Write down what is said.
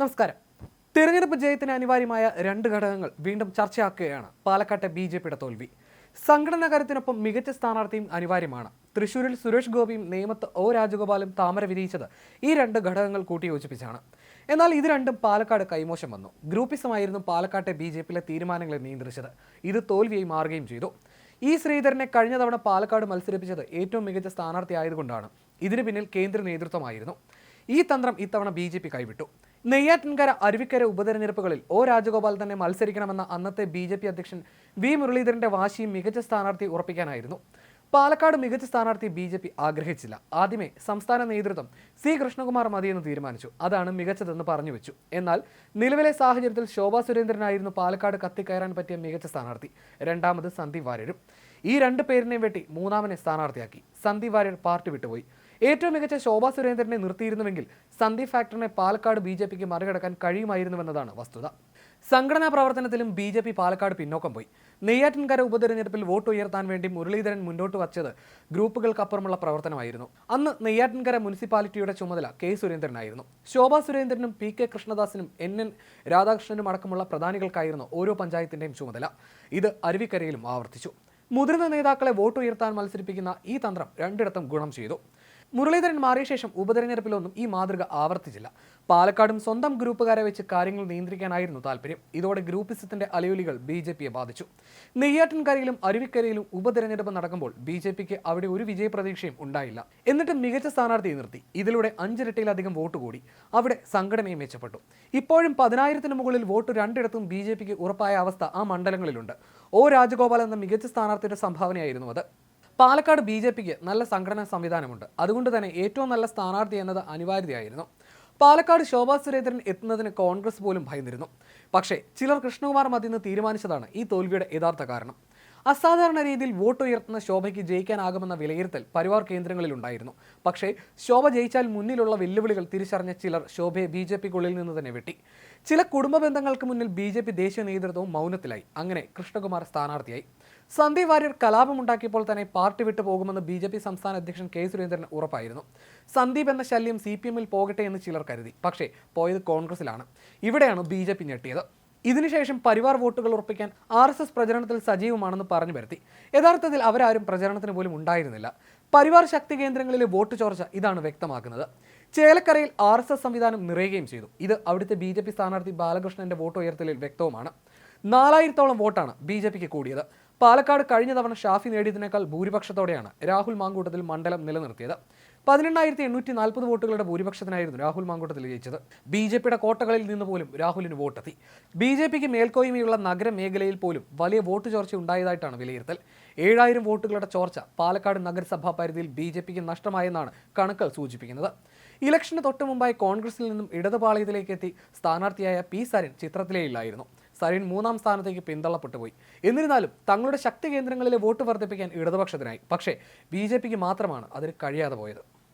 നമസ്കാരം. തിരഞ്ഞെടുപ്പ് ജയത്തിന് അനിവാര്യമായ രണ്ട് ഘടകങ്ങൾ വീണ്ടും ചർച്ചയാക്കുകയാണ് പാലക്കാട്ടെ ബി ജെ പിയുടെ തോൽവി. സംഘടനാ കാര്യത്തിനൊപ്പം മികച്ച സ്ഥാനാർത്ഥിയും അനിവാര്യമാണ്. തൃശൂരിൽ സുരേഷ് ഗോപിയും നേമത്ത് ഒ രാജഗോപാലും താമര വിരിയിച്ചത് ഈ രണ്ട് ഘടകങ്ങൾ കൂട്ടിയോജിപ്പിച്ചാണ്. എന്നാൽ ഇത് രണ്ടും പാലക്കാട് കൈമോശം വന്നു. ഗ്രൂപ്പിസമായിരുന്നു പാലക്കാട്ടെ ബി ജെ പിയിലെ തീരുമാനങ്ങളെ നിയന്ത്രിച്ചത്. ഇത് തോൽവിയായി മാറുകയും ചെയ്തു. ഈ ശ്രീധരനെ കഴിഞ്ഞ തവണ പാലക്കാട് മത്സരിപ്പിച്ചത് ഏറ്റവും മികച്ച സ്ഥാനാർത്ഥി ആയതുകൊണ്ടാണ്. ഇതിന് പിന്നിൽ കേന്ദ്ര നേതൃത്വമായിരുന്നു. ഈ തന്ത്രം ഇത്തവണ ബി കൈവിട്ടു. നെയ്യാറ്റിൻകര അരുവിക്കര ഉപതെരഞ്ഞെടുപ്പുകളിൽ ഒ രാജഗോപാൽ തന്നെ മത്സരിക്കണമെന്ന അന്നത്തെ ബി അധ്യക്ഷൻ വി മുരളീധരന്റെ വാശിയും മികച്ച സ്ഥാനാർത്ഥി ഉറപ്പിക്കാനായിരുന്നു. പാലക്കാട് മികച്ച സ്ഥാനാർത്ഥി ബി ജെ പി ആഗ്രഹിച്ചില്ല. ആദ്യമേ സംസ്ഥാന നേതൃത്വം സി കൃഷ്ണകുമാർ മതിയെന്ന് തീരുമാനിച്ചു. അതാണ് മികച്ചതെന്ന് പറഞ്ഞു വെച്ചു. എന്നാൽ നിലവിലെ സാഹചര്യത്തിൽ ശോഭാ സുരേന്ദ്രനായിരുന്നു പാലക്കാട് കത്തിക്കയറാൻ പറ്റിയ മികച്ച സ്ഥാനാർത്ഥി. രണ്ടാമത് സന്ദീപ് വാര്യരും. ഈ രണ്ട് പേരിനെയും വെട്ടി മൂന്നാമനെ സ്ഥാനാർത്ഥിയാക്കി. സന്ദീപ് വാര്യർ പാർട്ടി വിട്ടുപോയി. ഏറ്റവും മികച്ച ശോഭാ സുരേന്ദ്രനെ നിർത്തിയിരുന്നുവെങ്കിൽ സന്ദീപ് ഫാക്ടറിനെ പാലക്കാട് ബി ജെ പിക്ക് മറികടക്കാൻ കഴിയുമായിരുന്നുവെന്നതാണ് വസ്തുത. സംഘടനാ പ്രവർത്തനത്തിലും ബി ജെ പി പാലക്കാട് പിന്നോക്കം പോയി. നെയ്യാറ്റിൻകര ഉപതെരഞ്ഞെടുപ്പിൽ വോട്ട് ഉയർത്താൻ വേണ്ടി മുരളീധരൻ മുന്നോട്ട് വച്ചത് ഗ്രൂപ്പുകൾക്കപ്പുറമുള്ള പ്രവർത്തനമായിരുന്നു. അന്ന് നെയ്യാറ്റിൻകര മുനിസിപ്പാലിറ്റിയുടെ ചുമതല കെ സുരേന്ദ്രനായിരുന്നു. ശോഭാ സുരേന്ദ്രനും പി കെ കൃഷ്ണദാസിനും എൻ എൻ രാധാകൃഷ്ണനും അടക്കമുള്ള പ്രധാനികൾക്കായിരുന്നു ഓരോ പഞ്ചായത്തിന്റെയും ചുമതല. ഇത് അരുവിക്കരയിലും ആവർത്തിച്ചു. മുതിർന്ന നേതാക്കളെ വോട്ട് ഉയർത്താൻ മത്സരിപ്പിക്കുന്ന ഈ തന്ത്രം രണ്ടിടത്തും ഗുണം ചെയ്തു. മുരളീധരൻ മാറിയ ശേഷം ഉപതെരഞ്ഞെടുപ്പിലൊന്നും ഈ മാതൃക ആവർത്തിച്ചില്ല. പാലക്കാടും സ്വന്തം ഗ്രൂപ്പുകാരെ വെച്ച് കാര്യങ്ങൾ നിയന്ത്രിക്കാനായിരുന്നു താല്പര്യം. ഇതോടെ ഗ്രൂപ്പിസത്തിന്റെ അലയൊലികൾ ബി ജെ പിയെ ബാധിച്ചു. നെയ്യാറ്റിൻകരയിലും അരുവിക്കരയിലും ഉപതെരഞ്ഞെടുപ്പ് നടക്കുമ്പോൾ ബി ജെ പിക്ക് അവിടെ ഒരു വിജയപ്രതീക്ഷയും ഉണ്ടായില്ല. എന്നിട്ട് മികച്ച സ്ഥാനാർത്ഥിയെ നിർത്തി. ഇതിലൂടെ അഞ്ചിരട്ടിയിലധികം വോട്ട് കൂടി. അവിടെ സംഘടനയും മെച്ചപ്പെട്ടു. ഇപ്പോഴും പതിനായിരത്തിന് മുകളിൽ വോട്ട് രണ്ടിടത്തും ബി ജെ പിക്ക് ഉറപ്പായ അവസ്ഥ ആ മണ്ഡലങ്ങളിലുണ്ട്. ഒ രാജഗോപാൽ എന്ന മികച്ച സ്ഥാനാർത്ഥിയുടെ സംഭാവനയായിരുന്നു അത്. പാലക്കാട് ബി ജെ പിക്ക് നല്ല സംഘടനാ സംവിധാനമുണ്ട്. അതുകൊണ്ട് തന്നെ ഏറ്റവും നല്ല സ്ഥാനാർത്ഥി എന്നത് അനിവാര്യതയായിരുന്നു. പാലക്കാട് ശോഭാ സുരേന്ദ്രൻ എത്തുന്നതിന് കോൺഗ്രസ് പോലും ഭയന്നിരുന്നു. പക്ഷേ ചിലർ കൃഷ്ണകുമാർ മതിന്ന് തീരുമാനിച്ചതാണ് ഈ തോൽവിയുടെ യഥാർത്ഥ കാരണം. അസാധാരണ രീതിയിൽ വോട്ട് ഉയർത്തുന്ന ശോഭയ്ക്ക് ജയിക്കാനാകുമെന്ന വിലയിരുത്തൽ പരിവാർ കേന്ദ്രങ്ങളിലുണ്ടായിരുന്നു പക്ഷേ ശോഭ ജയിച്ചാൽ മുന്നിലുള്ള വെല്ലുവിളികൾ തിരിച്ചറിഞ്ഞ ചിലർ ശോഭയെ ബി ജെ പിക്കുള്ളിൽ നിന്ന് തന്നെ വെട്ടി. ചില കുടുംബ ബന്ധങ്ങൾക്ക് മുന്നിൽ ബി ജെ പി ദേശീയ നേതൃത്വവും മൗനത്തിലായി. അങ്ങനെ കൃഷ്ണകുമാർ സ്ഥാനാർത്ഥിയായി. സന്ദീപ് വാര്യർ കലാപമുണ്ടാക്കിയപ്പോൾ തന്നെ പാർട്ടി വിട്ടു പോകുമെന്ന് ബി ജെ പി സംസ്ഥാന അധ്യക്ഷൻ കെ സുരേന്ദ്രൻ ഉറപ്പായിരുന്നു. സന്ദീപ് എന്ന ശല്യം സി പി എമ്മിൽ പോകട്ടെ എന്ന് ചിലർ കരുതി. പക്ഷേ പോയത് കോൺഗ്രസിലാണ്. ഇവിടെയാണ് ബി ജെ പി ഞെട്ടിയത്. ഇതിനുശേഷം പരിവാർ വോട്ടുകൾ ഉറപ്പിക്കാൻ ആർ എസ് എസ് പ്രചരണത്തിൽ സജീവമാണെന്ന് പറഞ്ഞു വരുത്തി. യഥാർത്ഥത്തിൽ അവരാരും പ്രചരണത്തിന് പോലും ഉണ്ടായിരുന്നില്ല. പരിവാർ ശക്തി കേന്ദ്രങ്ങളിലെ വോട്ട് ചോർച്ച ഇതാണ് വ്യക്തമാക്കുന്നത്. ചേലക്കരയിൽ ആർ എസ് എസ് സംവിധാനം നിറയുകയും ചെയ്തു. ഇത് അവിടുത്തെ ബി ജെ പി സ്ഥാനാർത്ഥി ബാലകൃഷ്ണന്റെ വോട്ട് ഉയർത്തലിൽ വ്യക്തവുമാണ്. നാലായിരത്തോളം വോട്ടാണ് ബി ജെ പിക്ക് കൂടിയത്. പാലക്കാട് കഴിഞ്ഞ തവണ ഷാഫി നേടിയതിനേക്കാൾ ഭൂരിപക്ഷത്തോടെയാണ് രാഹുൽ മാങ്കൂട്ടത്തിൽ മണ്ഡലം നിലനിർത്തിയത്. പതിനെണ്ണായിരത്തി എണ്ണൂറ്റി നാൽപ്പത് വോട്ടുകളുടെ ഭൂരിപക്ഷത്തിനായിരുന്നു രാഹുൽ മാങ്കൂട്ടത്തിൽ ജയിച്ചത്. ബി ജെ പിയുടെ കോട്ടകളിൽ നിന്ന് പോലും രാഹുലിന് വോട്ടെത്തി. ബി ജെ പിക്ക് മേൽക്കോയ്മയുള്ള നഗരമേഖലയിൽ പോലും വലിയ വോട്ട് ചോർച്ച ഉണ്ടായതായിട്ടാണ് വിലയിരുത്തൽ. ഏഴായിരം വോട്ടുകളുടെ ചോർച്ച പാലക്കാട് നഗരസഭാ പരിധിയിൽ ബി ജെ പിക്ക് നഷ്ടമായെന്നാണ് കണക്കുകൾ സൂചിപ്പിക്കുന്നത്. ഇലക്ഷന് തൊട്ടു മുമ്പായി കോൺഗ്രസിൽ നിന്നും ഇടതുപാളയത്തിലേക്ക് എത്തി സ്ഥാനാർത്ഥിയായ പി സരൻ ചിത്രത്തിലേ ഇല്ലായിരുന്നു. സരിൻ മൂന്നാം സ്ഥാനത്തേക്ക് പിന്തള്ളപ്പെട്ടു പോയി. എന്നിരുന്നാലും തങ്ങളുടെ ശക്തി കേന്ദ്രങ്ങളിലെ വോട്ട് വർദ്ധിപ്പിക്കാൻ ഇടതുപക്ഷത്തിനായി. പക്ഷേ ബി മാത്രമാണ് അതിന് കഴിയാതെ പോയത്.